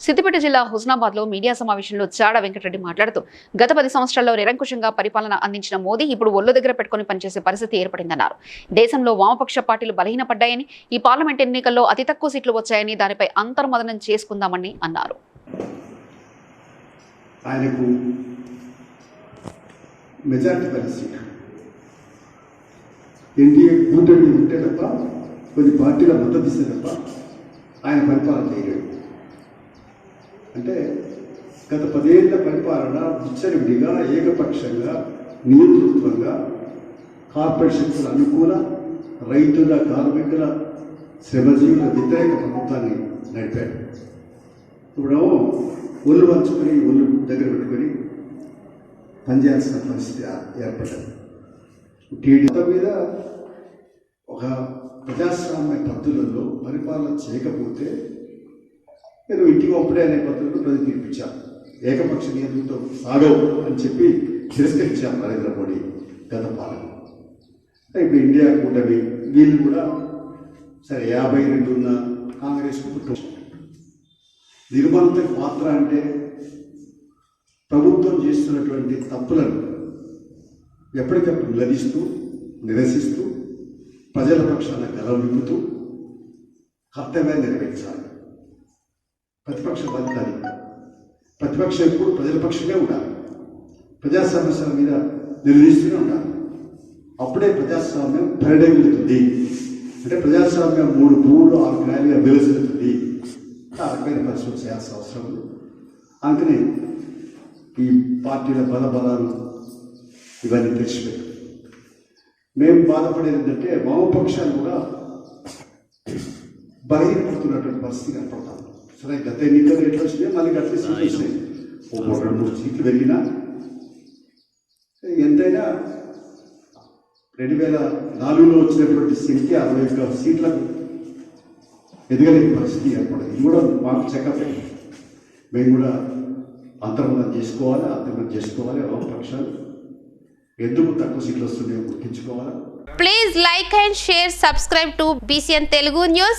సిద్దిపేట జిల్లా హుస్నాబాద్లో మీడియా సమావేశంలో చాడ వెంకటరెడ్డి మాట్లాడుతూ గత పది సంవత్సరాల్లో నిరంకుశంగా పరిపాలన అందించిన మోదీ ఇప్పుడు ఒళ్ళు దగ్గర పెట్టుకుని పనిచేసే పరిస్థితి ఏర్పడిందన్నారు. దేశంలో వామపక్ష పార్టీలు బలహీనపడ్డాయని ఈ పార్లమెంట్ ఎన్నికల్లో అతి తక్కువ సీట్లు వచ్చాయని దానిపై అంతర్మదనం చేసుకుందామని అన్నారు. కొన్ని పార్టీల మద్దతు ఇస్తే తప్ప ఆయన పరిపాలన చేయలేదు అంటే గత పదేళ్ళ పరిపాలన విచ్చలవిడిగా ఏకపక్షంగా నియంతృత్వంగా కార్పొరేట్ శక్తుల అనుకూల రైతుల కార్మికుల శ్రమజీవుల వ్యతిరేక ప్రభుత్వాన్ని నడిపాడు ఇప్పుడు ఒళ్ళు వంచుకొని ఒళ్ళు దగ్గర పెట్టుకొని పనిచేయాల్సిన పరిస్థితి ఏర్పడ్డది. టీడీ మీద ఒక ప్రజాస్వామ్య పద్ధతులలో పరిపాలన చేయకపోతే నేను ఇంటికి ఒప్పుడే అనే పద్ధతిలో ప్రజలు తీర్పిచ్చాను ఏకపక్ష నియంత్రణతో సాగవు అని చెప్పి తిరస్కరించాను నరేంద్ర మోడీ గత పాలన. ఇప్పుడు ఇండియా కూటమి వీళ్ళు కూడా సరే యాభై రెండు ఉన్న కాంగ్రెస్ కుటుంబం నిర్మలత పాత్ర అంటే ప్రభుత్వం చేస్తున్నటువంటి తప్పులను ఎప్పటికప్పుడు నిలదీస్తూ నిరసిస్తూ ప్రజల పక్షాన గలవిప్పుతూ కర్తవ్యాన్ని నెరవేర్చాలి. ప్రతిపక్ష బతకాలి ప్రతిపక్షం ఎప్పుడు ప్రజల పక్షమే ఉండాలి. ప్రజా సమస్యల మీద నిర్వహిస్తూనే ఉండాలి. అప్పుడే ప్రజాస్వామ్యం పరిడమిల్లుతుంది అంటే ప్రజాస్వామ్యం మూడు మూడు ఆరు గ్రాలుగా వెలుసులుతుంది ఆ రకమైన పరిశ్రమ చేయాల్సిన అవసరం ఉంది. అందుకని ఈ పార్టీల బల బలాలు ఇవన్నీ తెలిసిపోయాయి మేము బాధపడేది ఏంటంటే వామపక్షాలు కూడా బలహీనపడుతున్నటువంటి పరిస్థితి కనపడతాం. సరే గత ఎన్నికలు ఎట్లా వచ్చినాయి మళ్ళీ గట్ల సీట్లు వచ్చినాయి ఒక రెండు మూడు సీట్లు పెరిగినా ఎంతైనా రెండు వేల నాలుగులో వచ్చినటువంటి సంఖ్య అరవై ఒక్క సీట్లకు ఎదగలేని పరిస్థితి ఏర్పడింది. ఇది కూడా మాకు చెకప్. మేము కూడా అంతర్మతం చేసుకోవాలి అంతర్మతం చేసుకోవాలి వామపక్షాలు ఎందుకు తక్కువ సీట్లు వస్తున్నాయో గుర్తించుకోవాలి? Please like and share, subscribe to BCN Telugu News.